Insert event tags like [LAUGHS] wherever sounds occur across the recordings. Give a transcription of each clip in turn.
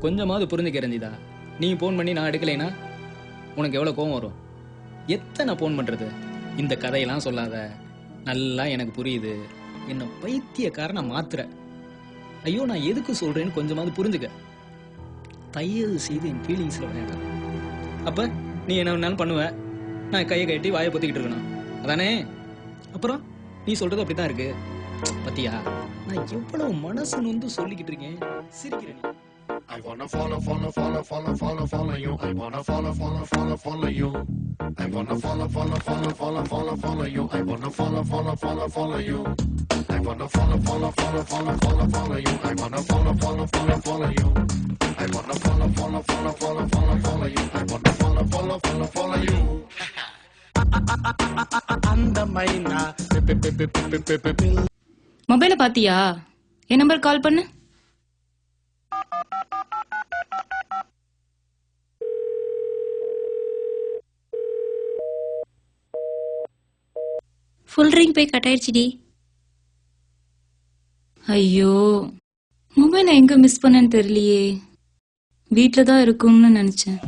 கொஞ்சமாவது புரிஞ்சுக்க ரஞ்சிதா. நீ ஃபோன் பண்ணி நான் எடுக்கலைன்னா உனக்கு எவ்வளோ கோவம் வரும்? எத்தனை ஃபோன் பண்ணுறது இந்த கதையெல்லாம் சொல்லாத. நல்லா எனக்கு புரியுது. என்னை பைத்தியக்காரனை மாத்துற ஐயோ நான் எதுக்கு சொல்றேன்னு கொஞ்சமாவது புரிஞ்சுக்க. தயவு செய்து என் ஃபீலிங்ஸில் வேண்டாம் அப்போ நீ என்ன வேணாலும் பண்ணுவ. நான் கையை கட்டி வாயை பொத்திக்கிட்டு இருக்கணும். அதானே? அப்புறம்? நீ சொல்றது அப்படிதான் இருக்கு பத்தியா நான் எவ்வளவு மனசு நொந்து சொல்லிக்கிட்டு இருக்கேன் சிரிக்கிறேன் I wanna follow, follow, follow, follow, follow, follow you. I wanna follow, follow, follow, follow you. I wanna follow, follow, follow, follow, follow, follow you. I wanna follow, follow, follow, follow you. I wanna follow, follow, follow, follow, follow, follow you. I wanna follow, follow, follow, follow you. I wanna follow, follow, follow, follow, follow, follow you. I wanna follow, follow, follow, follow you. மொபைல பாத்தியா? என் number call பண்ணு. Full ring போய் cut ஆயிடுச்சுடி. ஐயோ mobile எங்க miss பண்ணேன்னு தெரியலையே. வீட்டில் தான் இருக்கும்னு நினைச்சேன்.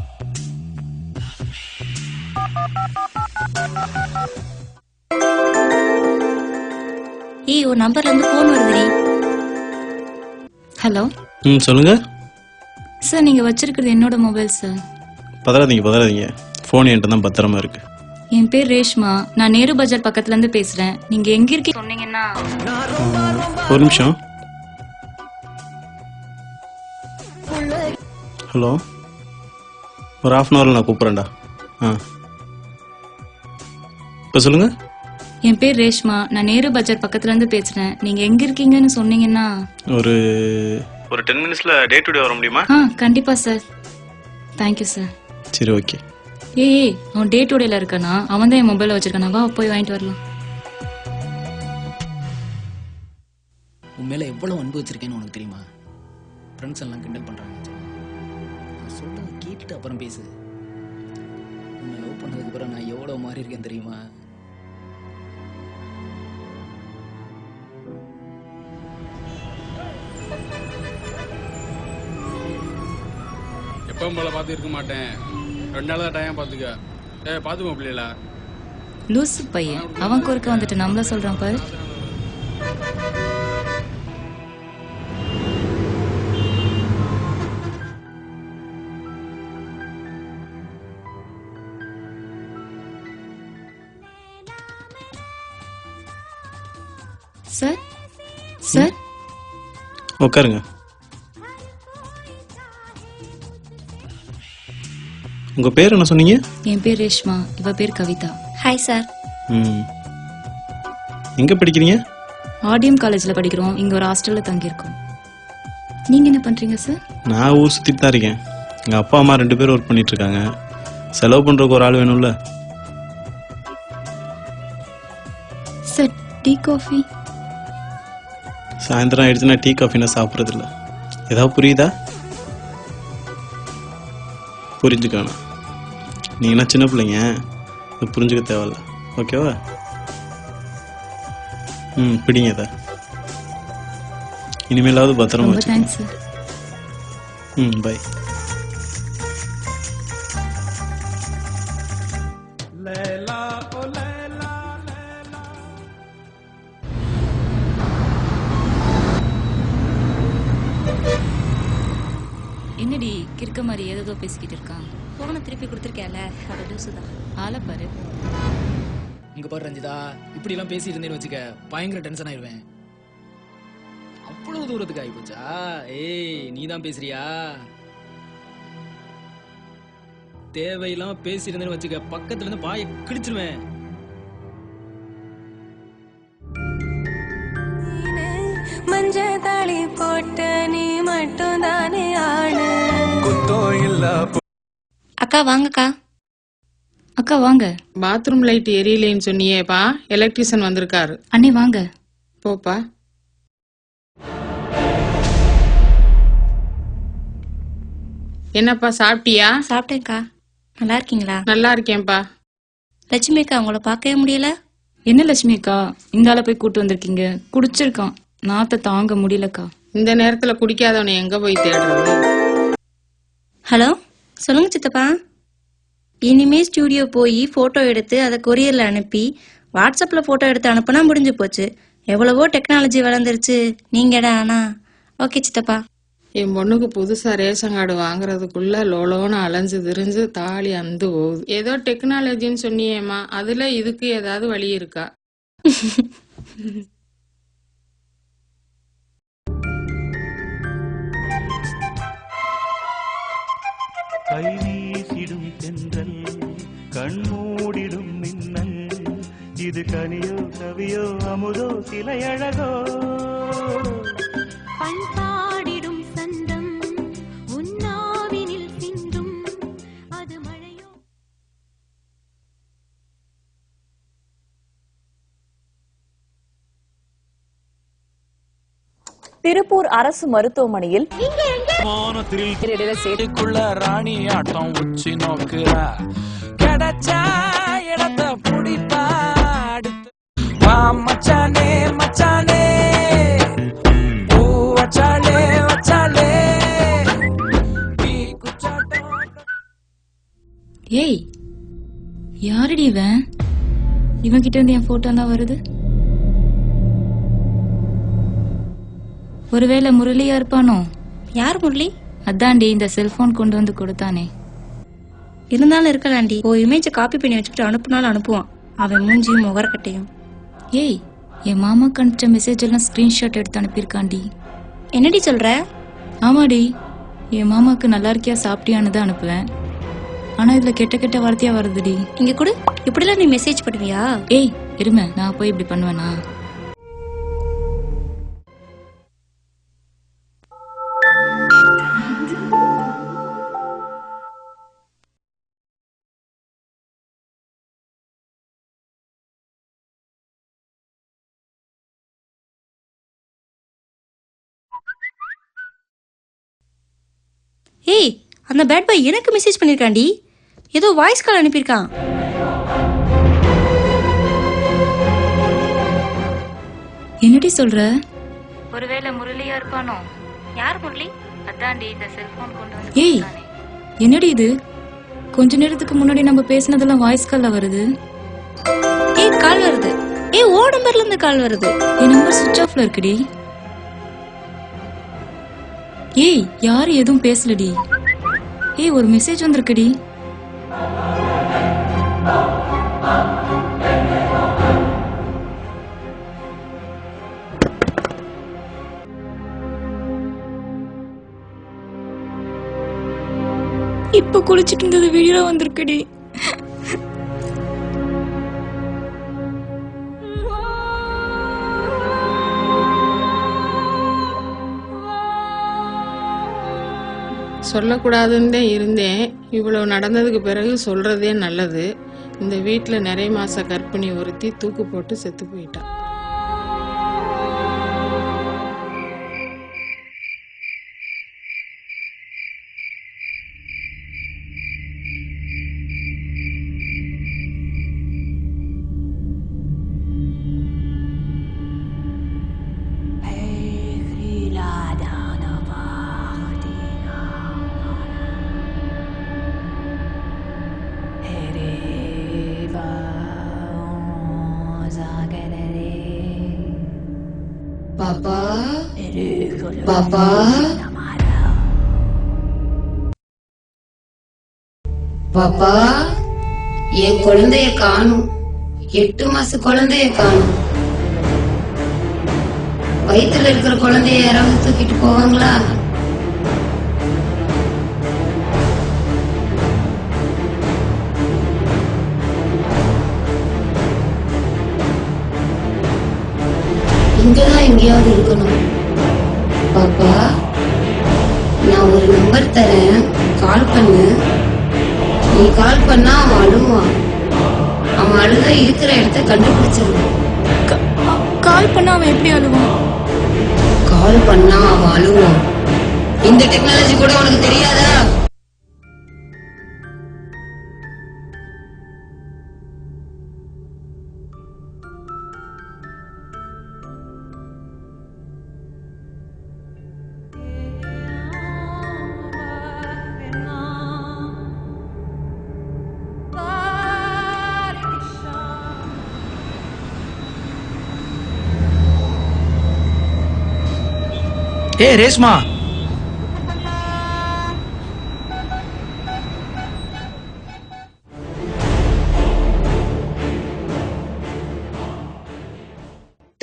ஏய் ஒரு நம்பர்ல இருந்து வருதுடி. ஹலோ ம் சொல்லுங்க. சார் நீங்க வச்சிருக்கிறது என்னோட மொபைல் சார் பதறாதீங்க பதறாதீங்க. ஃபோன் என்கிட்ட தான் பத்திரமா இருக்கு. என் பேர் ரேஷ்மா. நான் நேரு பஜார் பக்கத்துல இருந்து பேசுறேன். நீங்க எங்க இருக்கீங்க சொன்னீங்கன்னா ஒரு நிமிஷம். ஹலோ ஒரு ஹாஃப் அன் ஹவரில் நான் கூப்பிட்றேன்டா. ஆ. இப்போ சொல்லுங்க. என் பேர் ரேஷ்மா. நான் நேரு பஜார் பக்கத்துல இருந்து பேசுறேன். நீங்க எங்க இருக்கீங்கன்னு சொன்னீங்கன்னா. ஒரு ஒரு டென் மினிட்ஸில் டே டு டே வர முடியுமா? ஆ கண்டிப்பா சார். தேங்க்யூ சார் சரி ஓகே. ஏய் அவன் டே டுடேல இருக்கானா? அவன் தான் என் மொபைல வச்சிருக்கானா? வா போய் வாங்கிட்டு வரலாம். உன் மேல எவ்வளவு அன்பு வச்சிருக்கேன்னு உனக்கு தெரியுமா? ஃப்ரெண்ட்ஸ் எல்லாம் கிண்டல் பண்றாங்க. சொல்றத கேட்டுட்டு அப்புறம் பேசு. உன்னை லவ் பண்ணதுக்கு அப்புறம் நான் எவ்வளவு மாறி இருக்கேன் தெரியுமா? எப்பவும் போல பார்த்து இருக்க மாட்டேன். ரெண்டு நாள் தான் டைம் பார்த்துக்க. ஏ பார்த்துக்கோ பிள்ளைல லூசு பையன். அவன் குறுக்க வந்துட்டு நம்மள சொல்றான் பாரு. சார் சார் உட்காருங்க உங்கள் பேர் என்ன சொன்னீங்க? என் பேர் ரேஷ்மா. இவ பேர் கவிதா. ஹாய் சார் ம். எங்கே படிக்கிறீங்க? ஆடியம் காலேஜ்ல படிக்கிறோம். இங்க ஒரு ஹாஸ்டல்ல தங்கியிருக்கோம். நீங்க என்ன பண்றீங்க சார் நான் ஊர் சுற்றிட்டு தான் இருக்கேன். எங்கள் அப்பா அம்மா ரெண்டு பேரும் ஒர்க் பண்ணிட்டு இருக்காங்க செலவு பண்ணுறதுக்கு ஒரு ஆள் வேணும்ல. சார் டீ காஃபி சாயந்தரம் ஆயிடுச்சுன்னா டீ காஃபினா சாப்பிட்றதில்ல. ஏதாவது புரியுதா? புரிஞ்சுக்கணும் நீங்கன்னா சின்ன பிள்ளைங்க. இது புரிஞ்சுக்க தேவையில்ல. ஓகேவா? ம் பிடிங்க இதை. இனிமேலாவது பத்திரமா வச்சுக்கோங்க. ம் பை ஏதோ பேசிக்கிட்டு இருக்கான் ஃபோனை திருப்பி கொடுத்துருக்கேன்ல அது லூசு தான் ஆளை பாரு. இங்க பாரு ரஞ்சிதா இப்படி எல்லாம் பேசிட்டு இருந்தேன்னு வச்சுக்க பயங்கர டென்ஷன் ஆயிடுவேன் அவ்வளவு தூரத்துக்கு ஆகி போச்சா ஏய் நீ தான் பேசுறியா? தேவையில்லாம பேசியிருந்தேன்னு வச்சுக்க பக்கத்துல இருந்து பாயை கிழிச்சிருவேன். மஞ்ச தாளி போட்ட நீ மட்டும் தானே ஆடு அக்கா வாங்கக்கா. அக்கா வாங்க. பாத்ரூம் லைட் எரியலைன்னு சொன்னியேப்பா. எலக்ட்ரிஷியன் வந்திருக்காரு. அண்ணே வாங்க. போப்பா. என்னப்பா சாப்பிட்டியா? சாப்பிட்டேன்க்கா. நல்லா இருக்கீங்களா? நல்லா இருக்கேன்ப்பா. லட்சுமி அக்கா உங்களை பார்க்கவே முடியல. என்ன லட்சுமி அக்கா? இந்த ஆளை போய் கூட்டு வந்திருக்கீங்க. குடிச்சிருக்கான். நாத்த தாங்க முடியலக்கா. இந்த நேரத்துல குடிக்காதவனை எங்க போய் தேடுறது? ஹலோ சொல்லுங்க சித்தப்பா. இனிமே ஸ்டூடியோ போய் போட்டோ எடுத்து அதை கொரியர்ல அனுப்பி வாட்ஸ்அப்ல போட்டோ எடுத்து அனுப்புனா முடிஞ்சு போச்சு. எவ்வளவோ டெக்னாலஜி வளர்ந்துருச்சு. நீங்கடா ஆனா ஓகே சித்தப்பா. என் பொண்ணுக்கு புதுசா ரேஷன் கார்டு வாங்குறதுக்குள்ள லோலோன்னு அலைஞ்சு திரிஞ்சு தாலி அந்து போகுது. ஏதோ டெக்னாலஜின்னு சொன்னியேம்மா. அதுல இதுக்கு ஏதாவது வழி இருக்கா? [LAUGHS] கை வீசிடும் தென்றல் கண்மூடிடும் மின்னல். இது கனியோ கவியோ அமுதோ சிலையழகோ. பண்பா திருப்பூர் அரசு மருத்துவமனையில் சேடுக்குள்ள ராணி ஆட்டம் உச்சி நோக்குறா. கிடைச்சா இடத்த புடிப்பா மச்சானே மச்சானே. ஏய் யாரடி இவன்? இவன் கிட்ட இருந்து என் போட்டோ எல்லாம் வருது? ஒருவேளை முரளியா இருப்பானோ? யார் முரளி? அதான்டி இந்த செல்போன் கொண்டு வந்து கொடுத்தானே. இருந்தாலும் இருக்கலாண்டி ஓ இமேஜை காப்பி பண்ணி வச்சுக்கிட்டு அனுப்புனாலும் அனுப்புவான். அவன் மூஞ்சியும் முகரக்கட்டையும். ஏய் என் மாமாக்கு அனுப்பிச்ச மெசேஜ் எல்லாம் ஸ்கிரீன்ஷாட் எடுத்து அனுப்பியிருக்காண்டி என்னடி சொல்ற? ஆமாடி என் மாமாக்கு நல்லா இருக்கியா சாப்பிட்டியான்னு தான் அனுப்புவேன். ஆனா இதுல கெட்ட கெட்ட வார்த்தையா வருதுடி. இங்க கூட. இப்படிலாம் நீ மெசேஜ் பண்ணுவியா? ஏய் இருமை நான் போய் இப்படி பண்ணுவேனா? ஏய் அந்த பேட் பாய் எனக்கு மெசேஜ் பண்ணிருக்காண்டி ஏதோ வாய்ஸ் கால் அனுப்பியிருக்கான். என்னடி சொல்ற? ஒருவேளை முரளியா இருப்பானோ? யார் முரளி? அதாண்டி இந்த செல்போன் கொண்டு ஏய் என்னடி இது? கொஞ்ச நேரத்துக்கு முன்னாடி நம்ம பேசினதெல்லாம் வாய்ஸ் கால்ல வருது? ஏய் கால் வருது. ஏய் ஓ நம்பர்ல இருந்து கால் வருது. என் நம்பர் சுவிட்ச் ஆஃப்ல இருக்குடி. ஏய் யாரு எதுவும் பேசலடி. ஏய் ஒரு மெசேஜ் வந்திருக்குடி. இப்ப குளிச்சிட்டு இருந்தது வீடியோ வந்திருக்குடி. சொல்லக்கூடாதுன்னு தான் இருந்தேன். இவ்வளவு நடந்ததுக்கு பிறகு சொல்றதே நல்லது. இந்த வீட்டில் நிறைய மாச கர்ப்பிணி ஒருத்தி தூக்கு போட்டு செத்து போயிட்டான் பாப்பா? பாப்பா என் குழந்தைய காணும். எட்டு மாச குழந்தைய காணும். வயித்துல இருக்கிற குழந்தைய யாராவது தூக்கிட்டு போவாங்களா? இங்கதான் எங்கேயாவது இருக்கணும். பாப்பா. நான் ஒரு நம்பர் தரேன். கால் பண்ணு. நீ கால் பண்ணா அவன் அழுவான். அவன் அழுத இருக்கிற இடத்த கண்டுபிடிச்சிருவான். கால் பண்ணா அவன் எப்படி அழுவான்? கால் பண்ணா அவன் அழுவான். இந்த டெக்னாலஜி கூட உனக்கு தெரியாதா? ஏ ரேஷ்மா.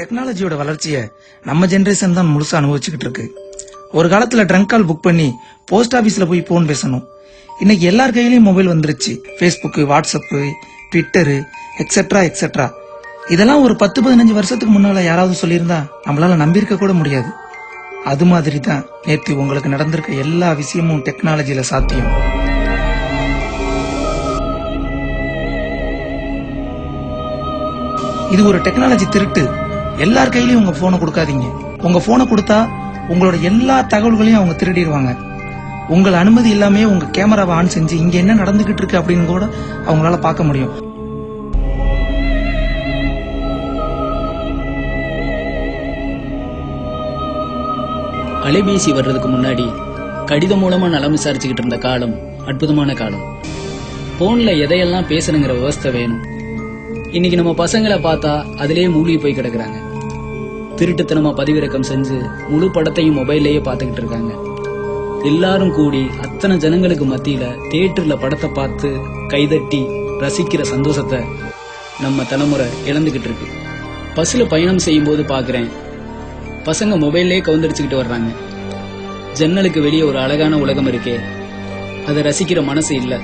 டெக்னாலஜியோட வளர்ச்சியை நம்ம ஜெனரேஷன் தான் முழுசா அனுபவிச்சுக்கிட்டு இருக்கு. ஒரு காலத்துல ட்ரங்க் கால் புக் பண்ணி போஸ்ட் ஆபீஸ்ல போய் போன் பேசணும். இன்னைக்கு எல்லார் கையிலயும் மொபைல் வந்துருச்சு. Facebook WhatsApp Twitter etcetera etcetera இதெல்லாம் ஒரு பத்து பதினஞ்சு வருஷத்துக்கு முன்னால யாராவது சொல்லியிருந்தா நம்மளால நம்பியிருக்க கூட முடியாது. அது மாதிரி தான் நேற்று உங்களுக்கு நடந்திருக்க எல்லா விஷயமும் டெக்னாலஜியில சாத்தியம். இது ஒரு டெக்னாலஜி திருட்டு. எல்லார் கையிலயும் உங்க போனை கொடுக்காதீங்க. உங்க போனை கொடுத்தா உங்களோட எல்லா தகவல்களையும் அவங்க திருடிடுவாங்க. உங்கள் அனுமதி இல்லாமே உங்க கேமராவை ஆன் செஞ்சு இங்க என்ன நடந்துகிட்டு இருக்கு அப்படின்னு கூட அவங்களால பார்க்க முடியும். அலைபேசி வர்றதுக்கு முன்னாடி கடிதம் மூலமா நலம் விசாரிச்சுக்கிட்டு இருந்த காலம் அற்புதமான காலம். போன்ல எதையெல்லாம் பேசணுங்கிற விவஸ்தை வேணும். இன்னைக்கு நம்ம பசங்களை பார்த்தா அதிலேயே மூழ்கி போய் கிடக்குறாங்க. திருட்டுத்தனமா பதிவிறக்கம் செஞ்சு முழு படத்தையும் மொபைல்லையே பார்த்துக்கிட்டு இருக்காங்க. எல்லாரும் கூடி அத்தனை ஜனங்களுக்கு மத்தியில தியேட்டர்ல படத்தை பார்த்து கைதட்டி ரசிக்கிற சந்தோஷத்தை நம்ம தலைமுறை இழந்துகிட்டு இருக்கு. பஸ்ல பயணம் செய்யும் போது பாக்குறேன் பசங்க மொபைல்லே கவுந்தடிச்சுக்கிட்டு வர்றாங்க. ஜன்னலுக்கு வெளியே ஒரு அழகான உலகம் இருக்கே. அதை ரசிக்கிற மனசு இல்ல.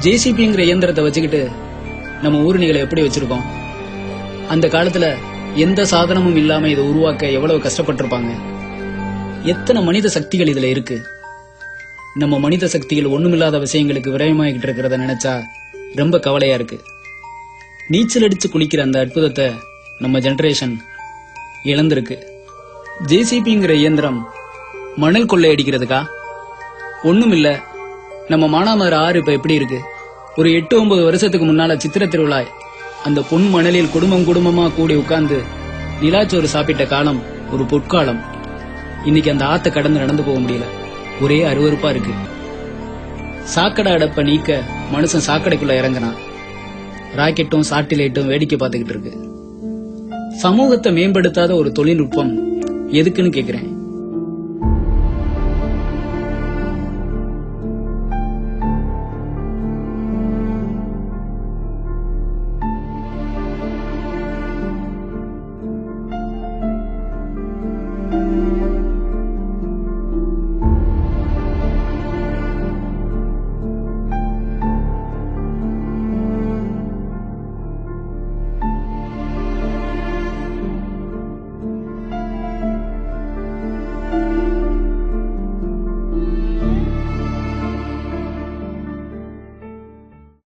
ஜேசிபிங்கிற இயந்திரத்தை வச்சுக்கிட்டு நம்ம ஊர்னிகளை எப்படி வச்சிருக்கோம்? அந்த காலத்துல எந்த சாதனமும் இல்லாம இதை உருவாக்க எவ்வளவு கஷ்டப்பட்டிருப்பாங்க? எத்தனை மனித சக்திகள் இதுல இருக்கு? நம்ம மனித சக்திகள் ஒண்ணுமில்லாத விஷயங்களுக்கு விரயமாகிட்டு இருக்கிறத நினைச்சா ரொம்ப கவலையா இருக்கு. நீச்சல் அடிச்சு குளிக்கிற அந்த அற்புதத்தை நம்ம ஜெனரேஷன் இழந்திருக்கு. ஜேசிபிங்கிற இயந்திரம் மணல் கொள்ளையடிக்கிறதுக்கா? ஒண்ணும் இல்ல நம்ம மானாமதுரை ஆறு இப்ப எப்படி இருக்கு? ஒரு எட்டு ஒன்பது வருஷத்துக்கு முன்னால சித்திர திருவிழா அந்த பொன் மணலில் குடும்பம் குடும்பமா கூடி உட்கார்ந்து நிலாச்சோறு சாப்பிட்ட காலம் ஒரு பொற்காலம். இன்னைக்கு அந்த ஆத்த கடந்து நடந்து போக முடியல. ஒரே அருவறுப்பா இருக்கு. சாக்கடை அடப்ப நீக்க மனுஷன் சாக்கடைக்குள்ள இறங்கினான் ராக்கெட்டும் சாட்டிலைட்டும் வேடிக்கை பார்த்துக்கிட்டு இருக்கு. சமூகத்தை மேம்படுத்தாத ஒரு தொழில்நுட்பம் எதுக்குன்னு கேக்குறேன்.